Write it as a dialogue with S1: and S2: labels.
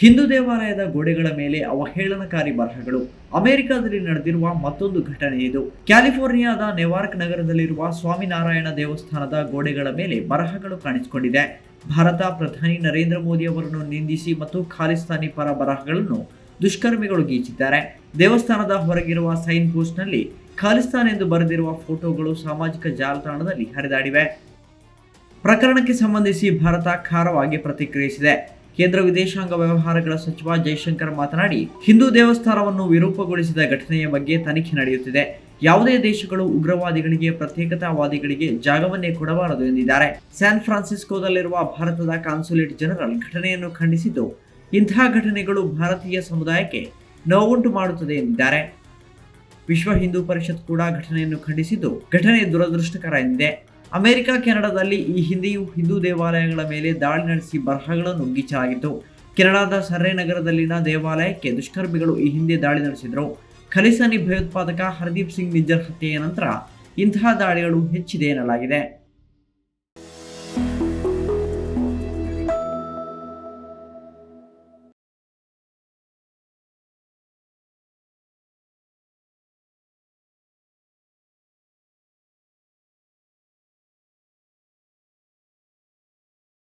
S1: ಹಿಂದೂ ದೇವಾಲಯದ ಗೋಡೆಗಳ ಮೇಲೆ ಅವಹೇಳನಕಾರಿ ಬರಹಗಳು. ಅಮೆರಿಕದಲ್ಲಿ ನಡೆದಿರುವ ಮತ್ತೊಂದು ಘಟನೆ ಇದು. ಕ್ಯಾಲಿಫೋರ್ನಿಯಾದ ನೆವಾರ್ಕ್ ನಗರದಲ್ಲಿರುವ ಸ್ವಾಮಿನಾರಾಯಣ ದೇವಸ್ಥಾನದ ಗೋಡೆಗಳ ಮೇಲೆ ಬರಹಗಳು ಕಾಣಿಸಿಕೊಂಡಿದೆ. ಭಾರತ ಪ್ರಧಾನಿ ನರೇಂದ್ರ ಮೋದಿ ಅವರನ್ನು ನಿಂದಿಸಿ ಮತ್ತು ಖಾಲಿಸ್ತಾನಿ ಪರ ಬರಹಗಳನ್ನು ದುಷ್ಕರ್ಮಿಗಳು ಗೀಚಿದ್ದಾರೆ. ದೇವಸ್ಥಾನದ ಹೊರಗಿರುವ ಸೈನ್ ಪೋಸ್ಟ್ನಲ್ಲಿ ಖಾಲಿಸ್ತಾನ್ ಎಂದು ಬರೆದಿರುವ ಫೋಟೋಗಳು ಸಾಮಾಜಿಕ ಜಾಲತಾಣದಲ್ಲಿ ಹರಿದಾಡಿವೆ. ಪ್ರಕರಣಕ್ಕೆ ಸಂಬಂಧಿಸಿ ಭಾರತ ಖಾರವಾಗಿ ಪ್ರತಿಕ್ರಿಯಿಸಿದೆ. ಕೇಂದ್ರ ವಿದೇಶಾಂಗ ವ್ಯವಹಾರಗಳ ಸಚಿವ ಜೈಶಂಕರ್ ಮಾತನಾಡಿ, ಹಿಂದೂ ದೇವಸ್ಥಾನವನ್ನು ವಿರೂಪಗೊಳಿಸಿದ ಘಟನೆಯ ಬಗ್ಗೆ ತನಿಖೆ ನಡೆಯುತ್ತಿದೆ. ಯಾವುದೇ ದೇಶಗಳು ಉಗ್ರವಾದಿಗಳಿಗೆ, ಪ್ರತ್ಯೇಕತಾವಾದಿಗಳಿಗೆ ಜಾಗವನ್ನೇ ಕೊಡಬಾರದು ಎಂದಿದ್ದಾರೆ. ಸ್ಯಾನ್ ಫ್ರಾನ್ಸಿಸ್ಕೋದಲ್ಲಿರುವ ಭಾರತದ ಕಾನ್ಸುಲೇಟ್ ಜನರಲ್ ಘಟನೆಯನ್ನು ಖಂಡಿಸಿದ್ದು ಇಂತಹ ಘಟನೆಗಳು ಭಾರತೀಯ ಸಮುದಾಯಕ್ಕೆ ನೋವುಂಟು ಮಾಡುತ್ತದೆ ಎಂದಿದ್ದಾರೆ. ವಿಶ್ವ ಹಿಂದೂ ಪರಿಷತ್ ಕೂಡ ಘಟನೆಯನ್ನು ಖಂಡಿಸಿದ್ದು, ಘಟನೆ ದುರದೃಷ್ಟಕರ ಎಂದಿದೆ. ಅಮೆರಿಕ, ಕೆನಡಾದಲ್ಲಿ ಈ ಹಿಂದೆಯೂ ಹಿಂದೂ ದೇವಾಲಯಗಳ ಮೇಲೆ ದಾಳಿ ನಡೆಸಿ ಬರಹಗಳನ್ನು ಗೀಚಲಾಗಿತ್ತು ಕೆನಡಾದ ಸರ್ರೆ ನಗರದಲ್ಲಿನ ದೇವಾಲಯಕ್ಕೆ ದುಷ್ಕರ್ಮಿಗಳು ಈ ಹಿಂದೆ ದಾಳಿ ನಡೆಸಿದರು. ಖಲಿಸಾನಿ ಭಯೋತ್ಪಾದಕ ಹರ್ದೀಪ್ ಸಿಂಗ್ ನಿಜ್ಜರ್ ಹತ್ಯೆಯ ನಂತರ ಇಂತಹ ದಾಳಿಗಳು ಹೆಚ್ಚಿದೆ ಎನ್ನಲಾಗಿದೆ.